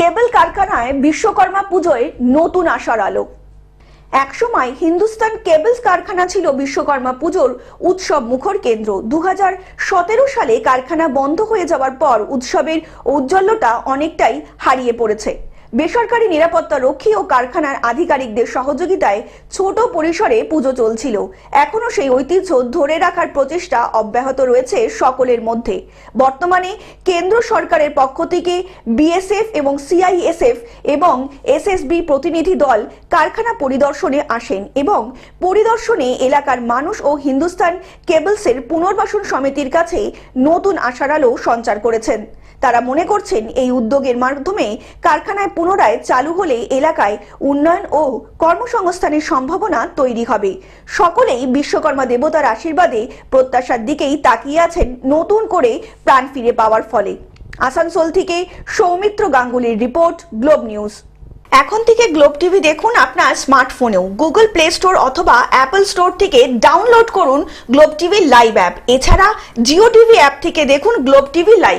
কেবল কারখানায় বিশ্বকর্মা পুজোয় নতুন আশার আলো। একসময় হিন্দুস্তান কেবলস কারখানা ছিল বিশ্বকর্মা পুজোর উৎসব মুখর কেন্দ্র। দু হাজার সতেরো সালে কারখানা বন্ধ হয়ে যাওয়ার পর উৎসবের ঔজ্জ্বল্যটা অনেকটাই হারিয়ে পড়েছে। বেসরকারি নিরাপত্তা রক্ষী ও কারখানার আধিকারিকদের সহযোগিতায় ছোট পরিসরে পুজো চলছিল। এখনও সেই ঐতিহ্য ধরে রাখার প্রচেষ্টা অব্যাহত রয়েছে সকলের মধ্যে। বর্তমানে কেন্দ্র সরকারের পক্ষ থেকে বিএসএফ এবং সিআইএসএফ এবং এসএসবি প্রতিনিধি দল কারখানা পরিদর্শনে আসেন এবং পরিদর্শনে এলাকার মানুষ ও হিন্দুস্তান কেবলসের পুনর্বাসন সমিতির কাছে নতুন আশার আলো সঞ্চার করেছেন। তারা মনে করছেন এই উদ্যোগের মাধ্যমে কারখানায় পুনরায় চালু হলে এলাকায় উন্নয়ন ও কর্মসংস্থানের সম্ভাবনা তৈরি হবে। সকলেই বিশ্বকর্মা দেবতার আশীর্বাদে প্রত্যাশার দিকেই তাকিয়ে আছেন নতুন করে প্রাণ ফিরে পাওয়ার ফলে। আসানসোল থেকে সৌমিত্র গাঙ্গুলির রিপোর্ট, গ্লোব নিউজ। এখন থেকে গ্লোব টিভি দেখুন আপনার স্মার্টফোনেও। গুগল প্লে স্টোর অথবা অ্যাপল স্টোর থেকে ডাউনলোড করুন গ্লোব টিভি লাইভ অ্যাপ। এছাড়া জিও টিভি অ্যাপ থেকে দেখুন গ্লোব টিভি লাইভ।